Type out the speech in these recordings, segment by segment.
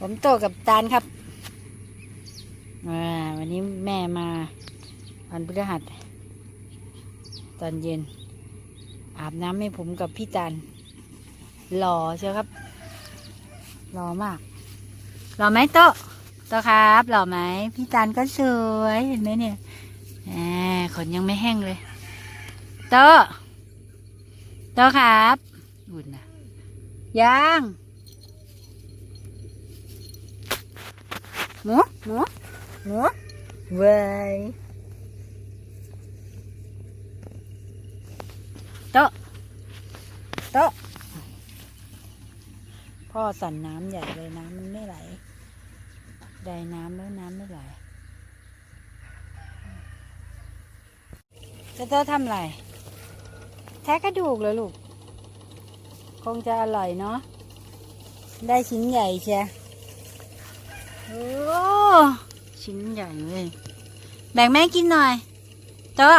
ผมโตกับตาลครับวันนี้แม่มาวันพฤหัส ตอนเย็น อาบน้ำให้ผมกับพี่ตาลหล่อเชียวครับหล่อมากหล่อไหมโตโตครับหล่อไหมพี่ตาลก็สวยเห็นไหมเนี่ยขนยังไม่แห้งเลยโตโตครับบุญนะยัง หมูหมูหมูเว้ยโต๊ะโต๊ะพ่อสั่นน้ำใหญ่เลยน้ำมันไม่ไหลได้น้ำแล้วน้ำไม่ไหลจะโต๊ะทำอะไรแท้กระดูกเหรอลูก คงจะอร่อยเนาะได้ชิ้นใหญ่เชียโอ้ ชิ้นใหญ่เลยแบ่งแม่กินหน่อยเต้อ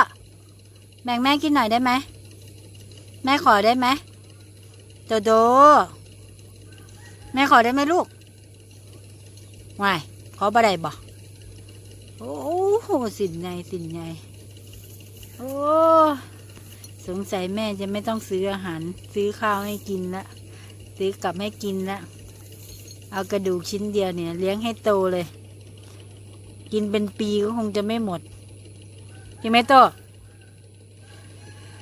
แบ่งแม่กินหน่อยได้ไหมแม่ขอได้ไหมโดโด แม่ขอได้ไหมลูกวายขอบ่ได้บ่โอ้โหสินใหญ่สินใหญ่โอ้สงสัยแม่จะไม่ต้องซื้ออาหาร ซื้อข้าวให้กินละซื้อกลับให้กินละเอากระดูกชิ้นเดียวเนี่ย เลี้ยงให้โตเลย กินเป็นปีก็คงจะไม่หมดกินไหมโต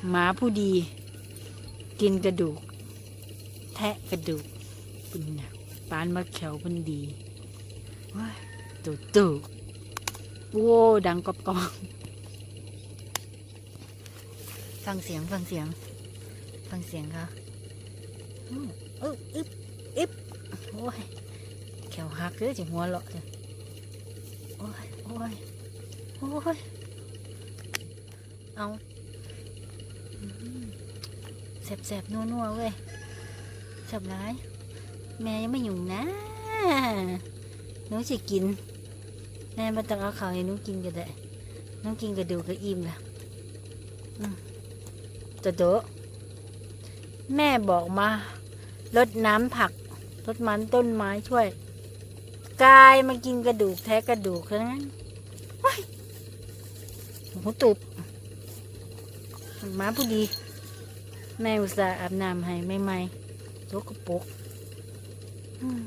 หมาผู้ดี กินกระดูก แทะกระดูกปุ่นนะปานมะเขียวปุ่นดีว้ายตุตุโว้ดังกอบกองฟังเสียงฟังเสียง ฟังเสียงเขาอืมเอออึบอึบโอ้ยแขวหักเลยจิหัวเราะเลย โอ้ย โอ้ย เอาแสบแสบๆ นัวๆเว้ยแสบร้าย แม่ยังไม่อยู่นะหนูจะกิน แม่มาต้องเอาข้าวให้หนูกินก็ได้หน้องกินกระดูก็อิ่มละอืมโตแม่บอกมาลดน้ำผักรดมันต้นไม้ช่วย กายมากินกระดูกแท้กระดูกเท่านั้นว้ายหูตุบหมาผู้ดีแม่อุตส่าห์อาบน้ำให้ไม่ไม่ๆโจกกระปุกอืม